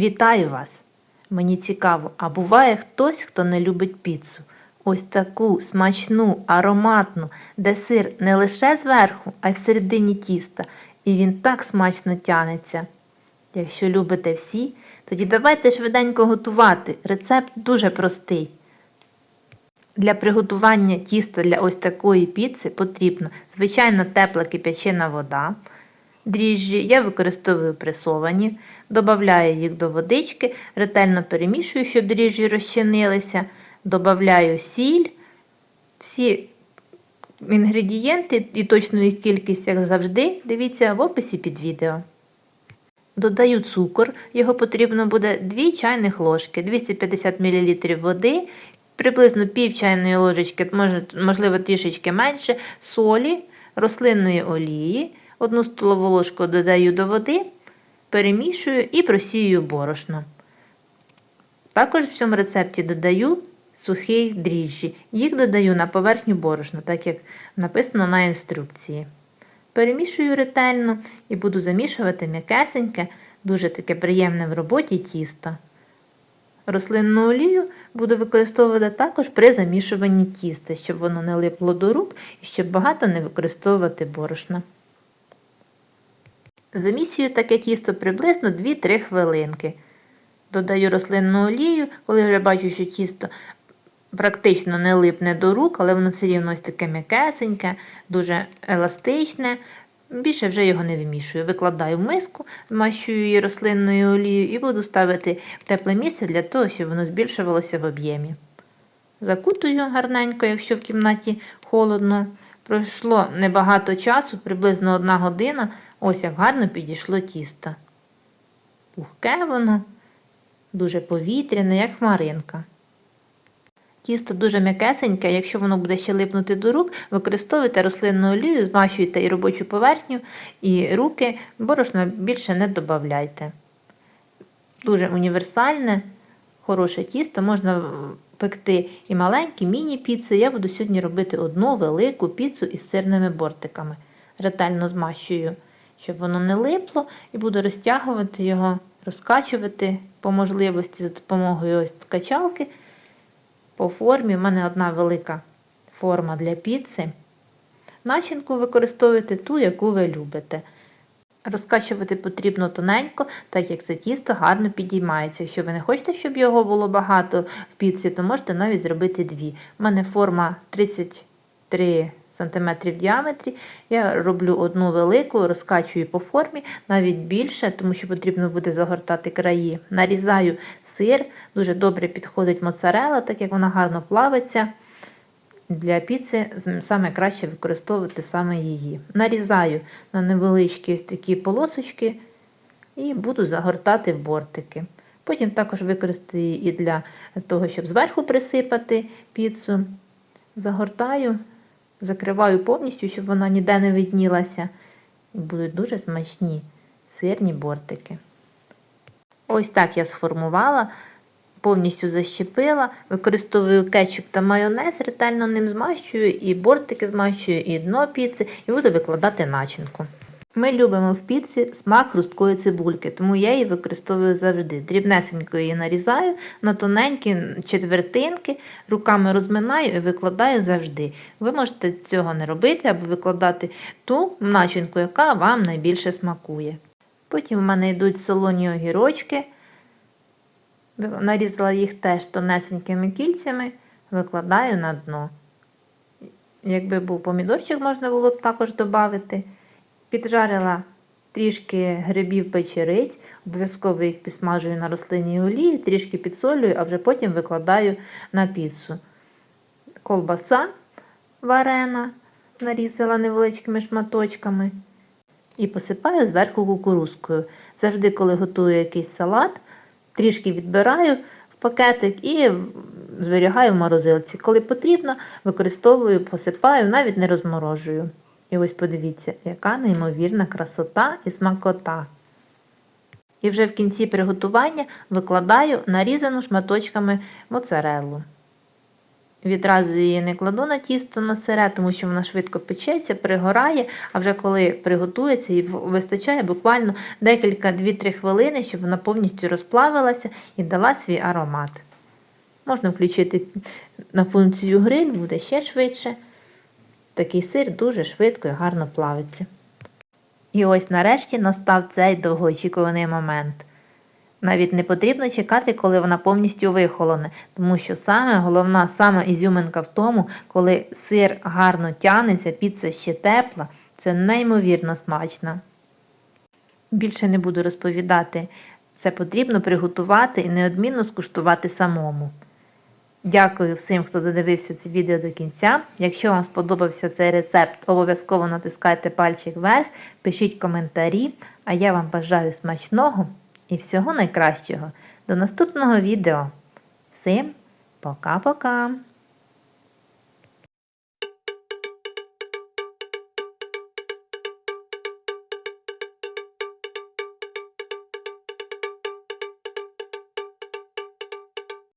Вітаю вас! Мені цікаво, а буває хтось, хто не любить піцу. Ось таку смачну, ароматну, де сир не лише зверху, а й всередині тіста, і він так смачно тянеться. Якщо любите всі, тоді давайте швиденько готувати. Рецепт дуже простий. Для приготування тіста для ось такої піци потрібно звичайно тепла кип'ячена вода. Дріжджі я використовую пресовані, додаю їх до водички, ретельно перемішую, щоб дріжджі розчинилися, додаю сіль, всі інгредієнти і точну їх кількість, як завжди, дивіться в описі під відео. Додаю цукор, його потрібно буде 2 чайних ложки, 250 мл води, приблизно пів чайної ложечки, можливо трішечки менше, солі, рослинної олії, 1 столову ложку додаю до води, перемішую і просію борошно. Також в цьому рецепті додаю сухі дріжджі. Їх додаю на поверхню борошна, так як написано на інструкції. Перемішую ретельно і буду замішувати м'якесеньке, дуже таке приємне в роботі тісто. Рослинну олію буду використовувати також при замішуванні тіста, щоб воно не липло до рук і щоб багато не використовувати борошна. Замісюю таке тісто приблизно 2-3 хвилинки. Додаю рослинну олію, коли вже бачу, що тісто практично не липне до рук, але воно все рівно ось таке м'якесеньке, дуже еластичне. Більше вже його не вимішую. Викладаю в миску, змащую її рослинною олією і буду ставити в тепле місце для того, щоб воно збільшувалося в об'ємі. Закутую гарненько, якщо в кімнаті холодно. Пройшло небагато часу, приблизно одна година. Ось як гарно підійшло тісто. Пухке воно, дуже повітряне, як хмаринка. Тісто дуже м'якесеньке, якщо воно буде ще липнути до рук, використовуйте рослинну олію, змащуйте і робочу поверхню, і руки, борошна більше не додавайте. Дуже універсальне, хороше тісто, можна пекти і маленькі міні-піци. Я буду сьогодні робити одну велику піцу із сирними бортиками. Ретельно змащую, щоб воно не липло, і буду розтягувати його, розкачувати по можливості за допомогою ось качалки. По формі в мене одна велика форма для піци. Начинку використовуйте ту, яку ви любите. Розкачувати потрібно тоненько, так як це тісто гарно підіймається. Якщо ви не хочете, щоб його було багато в піці, то можете навіть зробити дві. У мене форма 33 см в діаметрі. Я роблю одну велику, розкачую по формі, навіть більше, тому що потрібно буде загортати краї. Нарізаю сир, дуже добре підходить моцарела, так як вона гарно плавиться. Для піци саме краще використовувати саме її. Нарізаю на невеличкі такі полосочки і буду загортати в бортики. Потім також використаю її і для того, щоб зверху присипати піцу. Загортаю закриваю повністю, щоб вона ніде не виднілася. І будуть дуже смачні сирні бортики. Ось так я сформувала, повністю защепила, використовую кетчуп та майонез, ретельно ним змащую, і бортики змащую, і дно піци, і буду викладати начинку. Ми любимо в піці смак хрусткої цибульки, тому я її використовую завжди. Дрібнесенько її нарізаю на тоненькі четвертинки, руками розминаю і викладаю завжди. Ви можете цього не робити або викладати ту начинку, яка вам найбільше смакує. Потім в мене йдуть солоні огірочки. Нарізала їх теж тонесенькими кільцями, викладаю на дно. Якби був помідорчик, можна було б також додати. Піджарила трішки грибів печериць, обов'язково їх підсмажую на рослинній олії, трішки підсолюю, а вже потім викладаю на піцу. Колбаса варена, нарізала невеличкими шматочками. І посипаю зверху кукурузкою. Завжди, коли готую якийсь салат, трішки відбираю в пакетик і зберігаю в морозилці. Коли потрібно, використовую, посипаю, навіть не розморожую. І ось подивіться, яка неймовірна красота і смакота. І вже в кінці приготування викладаю нарізану шматочками моцареллу. Відразу її не кладу на тісто на сире, тому що вона швидко печеться, пригорає, а вже коли приготується, і вистачає буквально декілька 2-3 хвилини, щоб вона повністю розплавилася і дала свій аромат. Можна включити на функцію гриль, буде ще швидше. Такий сир дуже швидко і гарно плавиться. І ось нарешті настав цей довгоочікуваний момент. Навіть не потрібно чекати, коли вона повністю вихолоне, тому що саме головна саме ізюминка в тому, коли сир гарно тянеться, піца ще тепла, це неймовірно смачно. Більше не буду розповідати. Це потрібно приготувати і неодмінно скуштувати самому. Дякую всім, хто додивився це відео до кінця. Якщо вам сподобався цей рецепт, обов'язково натискайте пальчик вверх, пишіть коментарі, а я вам бажаю смачного і всього найкращого. До наступного відео. Всім пока-пока!